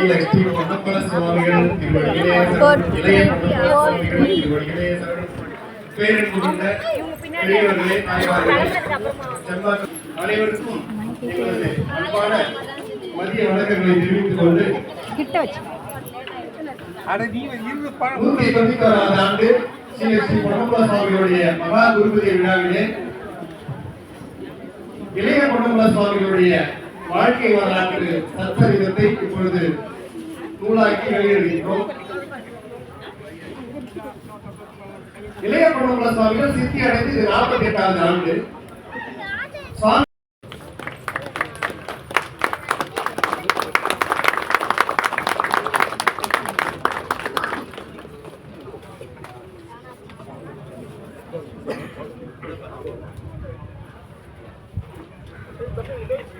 உள்ள ஸ்ரீ மன்னம்பல கொண்டு நூத்தி தொண்ணூத்தி ஆண்டு ஸ்ரீ ஸ்ரீ பொன்னம்பல சுவாமிகளுடைய மகா குருபதி விழாவிலே இளைய பொன்னம்பல சுவாமிகளுடைய வாழ்க்கை வரலாற்று சச்சரிதத்தை இப்பொழுது நூலாக்கி வெளியிடுகின்றோம். இளைய குடும்ப சுவாமிகள் சித்தி அடைந்து இது நாற்பத்தி எட்டாவது ஆண்டு. சுவாமி தென்னாடுடைய சிவனே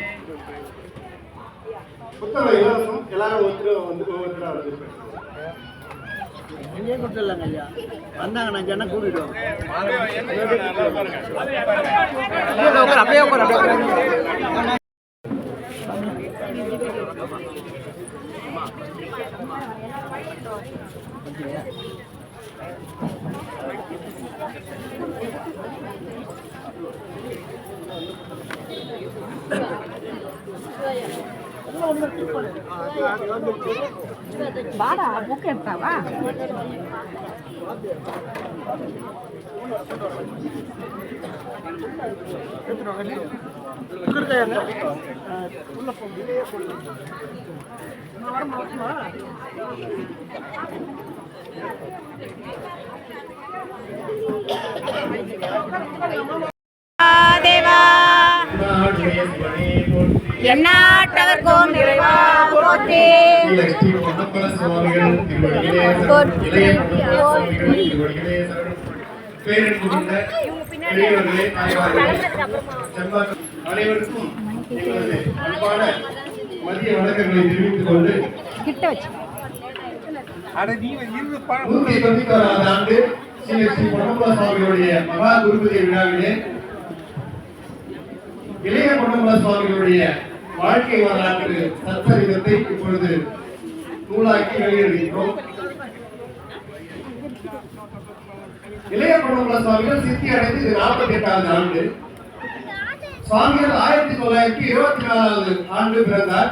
புத்தகம் இலவசம் எல்லாரும் ஒருத்தர் வந்து ஒவ்வொருத்தரா வந்து எங்கேயும் கொடுத்துடலாங்க ஐயா. வந்தாங்க நான் ஜன கூட்டிடுவோம் அப்படியே உட்கார் அப்படியே வாடா புக் எடுத்தாவா தேவா எண்ணாட்டவர்க்கும் தாய்மார்களே செல்வாக்கு அனைவருக்கும் மதிய வணக்கங்களை தெரிவித்துக் கொண்டு கிட்ட வச்சு நூற்றி தொண்ணூத்தி ஆண்டு ஸ்ரீ ஸ்ரீ சுவாமிகளுடைய மகா குருபதி விழாவிலே இளைய பொன்னம்பல சுவாமிகளுடைய வாழ்க்கை வரலாற்று சத்தரிதத்தை இப்பொழுது நூலாக்கி வெளியிடுகின்றோம். இளைய குடும்ப சுவாமிகள் சித்தி அடைந்து இது நாற்பத்தி எட்டாவது ஆண்டு. சுவாமிகள் ஆயிரத்தி தொள்ளாயிரத்தி இருபத்தி நாலாவது ஆண்டு பிறந்தார்.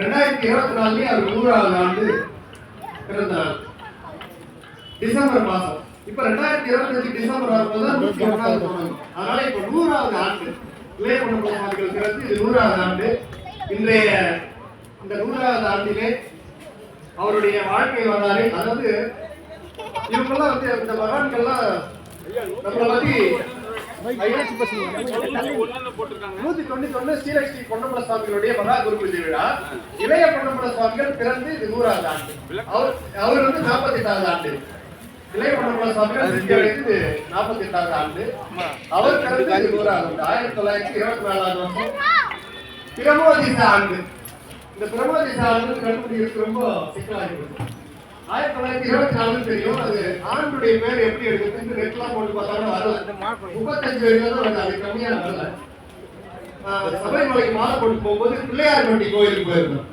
ரெண்டாயிரத்தி இருபத்தி நாலுலயே அவர் நூறாவது ஆண்டு பிறந்தார். டிசம்பர் மாசம் இப்ப ரெண்டாயிரத்தி இருபத்தஞ்சு டிசம்பர் வரும்போது தான் ஒன்றாவது அதனால இப்ப நூறாவது ஆண்டு. இளைய குடும்ப சுவாமிகள் பிறந்து இது நூறாவது ஆண்டு. இன்றைய இந்த நூறாவது ஆண்டிலே அவருடைய வாழ்க்கை வரலாறு அதாவது இவங்கெல்லாம் வந்து இந்த மகான்கள்லாம் நம்மளை பத்தி நூத்தி தொண்ணூத்தி ஒண்ணு ஸ்ரீலட்சுமி பொன்னம்பல சுவாமிகளுடைய மகா குரு பூஜை விழா. இளைய பொன்னம்பல சுவாமிகள் பிறந்து இது நூறாவது ஆண்டு. அவர் அவர் வந்து நாற்பத்தி எட்டாவது ஆண்டு. இளைய பொன்னம்பல சுவாமிகள் சித்தி நாற்பத்தி எட்டாவது ஆண்டு. அவர் பிறந்து இது நூறாவது ஆண்டு. ஆயிரத்தி தொள்ளாயிரத்தி இருபத்தி நாலாவது வருஷம் பிரமோதிச ஆண்டு. இந்த பிரமோதிச ஆண்டு கண்டுபிடிக்கிறது ரொம்ப சிக்கலாகி போச்சு. ஆயிரத்தி தொள்ளாயிரத்தி இருபத்தி நாலு தெரியும். அது ஆண்டுடைய பேர் எப்படி எடுக்குதுன்னு ரெட்லாம் போட்டு பார்த்தாலும் வரல. முப்பத்தஞ்சு வரைக்கும் தான் வருது. அது கம்மியா வரல. சபரிமலைக்கு மாலை போட்டு போகும்போது பிள்ளையார்பட்டி கோயிலுக்கு போயிருந்தோம்.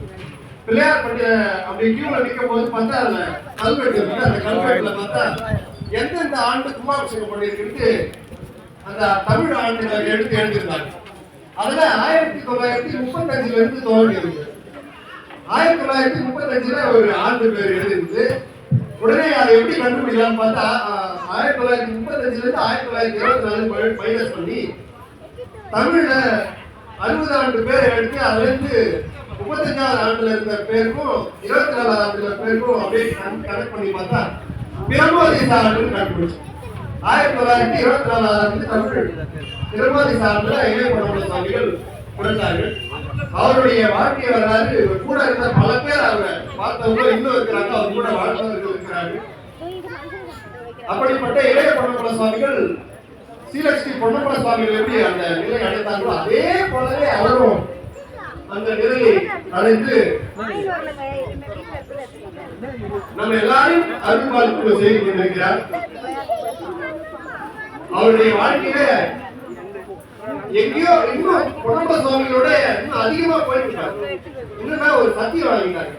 பிள்ளையார்பட்டி அப்படி கியூல நிற்கும் போது பார்த்தா அதுல கல்வெட்டு இருக்கு அந்த கல்வெட்டுல பார்த்தா எந்தெந்த ஆண்டு கும்பாபிஷேகம் பண்ணிருக்குன்னு அந்த தமிழ் ஆண்டுகளை எடுத்து எழுதியிருந்தாங்க. அதெல்லாம் ஆயிரத்தி தொள்ளாயிரத்தி முப்பத்தஞ்சுல இருந்து தோல்வி இருக்கு ஆயிரத்தி தொள்ளாயிரத்தி முப்பத்தஞ்சுல ஒரு ஆண்டு பேர் எழுதிருந்து உடனே அதை எப்படி கண்டுபிடிக்கலாம்னு பார்த்தா ஆயிரத்தி தொள்ளாயிரத்தி முப்பத்தஞ்சுல இருந்து ஆயிரத்தி தொள்ளாயிரத்தி இருபத்தி நாலு மைனஸ் பண்ணி தமிழ்ல அறுபது ஆண்டு பேர் எடுத்து அதுல இருந்து முப்பத்தஞ்சாவது ஆண்டுல இருந்த பேருக்கும் இருபத்தி நாலாவது ஆண்டுல பேருக்கும் அப்படியே கணக்கு பண்ணி பார்த்தா பிரம்மோதேச ஆண்டுன்னு கண்டுபிடிச்சோம். ஆயிரத்தி தொள்ளாயிரத்தி இருபத்தி நாலாவது ஆண்டு தமிழ் திருமதி சார்ந்த இளைய பொன்னம்பல சுவாமிகள் பிறந்தார்கள். அவருடைய வாழ்க்கை வரலாறு கூட இருந்த பல பேர் அவரை பார்த்தவங்க இன்னும் இருக்கிறாங்க. அவர் கூட வாழ்ந்தவர்கள் இருக்கிறார்கள். அப்படிப்பட்ட இளைய பொன்னம்பல சுவாமிகள் ஸ்ரீலட்சுமி பொன்னம்பல சுவாமிகள் எப்படி அந்த நிலை அடைந்தார்களோ அதே போலவே அவரும் அந்த நிலையை அடைந்து நம்ம எல்லாரையும் அருள்வாழ்ப்பு செய்து கொண்டிருக்கிறார். அவருடைய வாழ்க்கையில எங்கேயோ இன்னும் குடும்ப சுவாமிகளோட இன்னும் அதிகமா போயிருக்காரு இன்னும் ஒரு சத்தியம் வாங்கிட்டாங்க